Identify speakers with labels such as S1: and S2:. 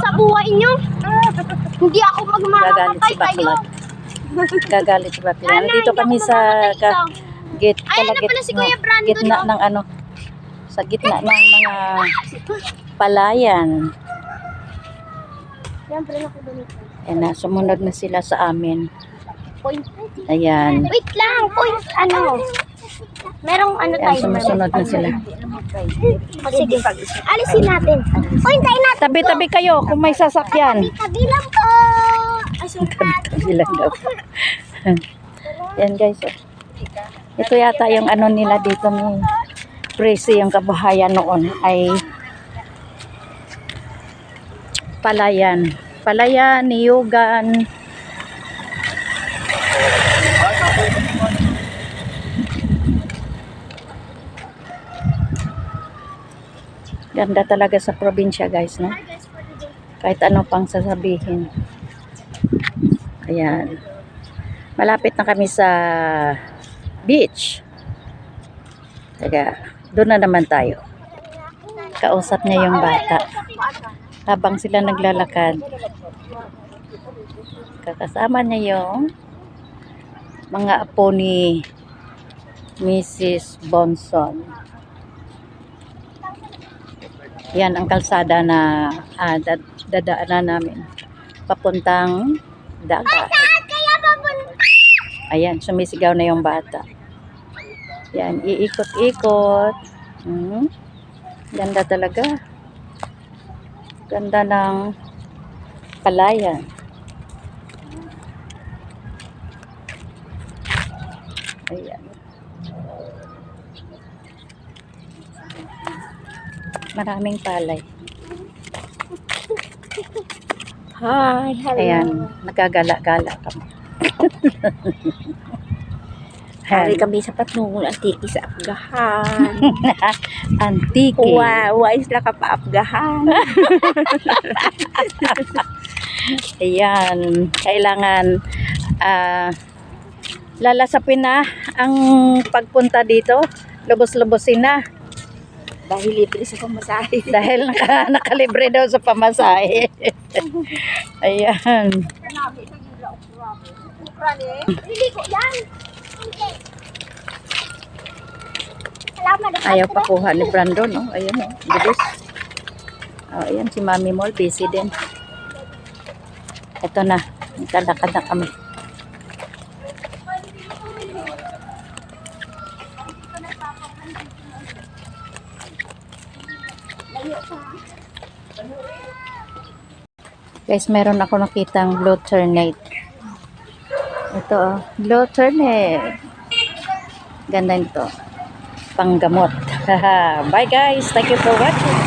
S1: sa buhay niyo. Hindi ako magmamamatay kayo.
S2: Gagalit si.
S1: Nanay,
S2: Nandito kami sa ka,
S1: na
S2: kalagit,
S1: pala si Kuya Brandon,
S2: gitna
S1: oh.
S2: ng ano, sa gitna ng mga palayan.
S1: Siyempre ako ganito.
S2: Ayan na, sumunod na sila sa amin. Ayan.
S1: Wait lang, point. Ano? Merong ano
S2: Ayan,
S1: tayo.
S2: sumusunod na sila.
S1: O sige, alisin natin. Point tayo natin.
S2: Tabi-tabi kayo kung may sasakyan.
S1: Tabi lang po. Asuntat.
S2: Tabi lang daw. Ayan guys. oh. Ito yata yung ano nila dito ni Presi, yung kabahayan noon ay palayan. Palayan, niyugan. Ganda talaga sa probinsya guys, no? Kahit ano pang sasabihin. Ayan. Malapit na kami sa beach. Kaya, doon na naman tayo. Kausap niya yung bata. Habang sila naglalakad, kakasama niya yung mga apo ni Mrs. Bonson. Yan ang kalsada na ah, dad- dadaanan namin. Papuntang dagat.
S1: Papunta.
S2: Ayan, sumisigaw na yung bata. Yan, iikot-ikot. Hmm. Ganda talaga. Ganda ng palayan. Ayan. Maraming palay.
S1: Hi, hello.
S2: Ayan, nagagala-gala kami.
S1: Hari kami sa patungong antiki sa Afgahan.
S2: Antiki.
S1: wow, wais lang ka pa Afgahan.
S2: Ayan, kailangan ah lalasapin na ang pagpunta dito. Lubos-lubosin na
S1: Dahil libre sa pamasahe.
S2: dahil naka, nakalibre daw sa pamasahe. Ayan. Ayaw pa kuha ni Brandon, no? Ayan, no? Bilis. Oh, ayan, si Mami Mol, busy din. Ito na, nagkalakad na kami. Guys, meron ako nakitang blue ternate. Ito, oh, blue ternate. Ganda nito. Panggamot. Bye guys. Thank you for watching.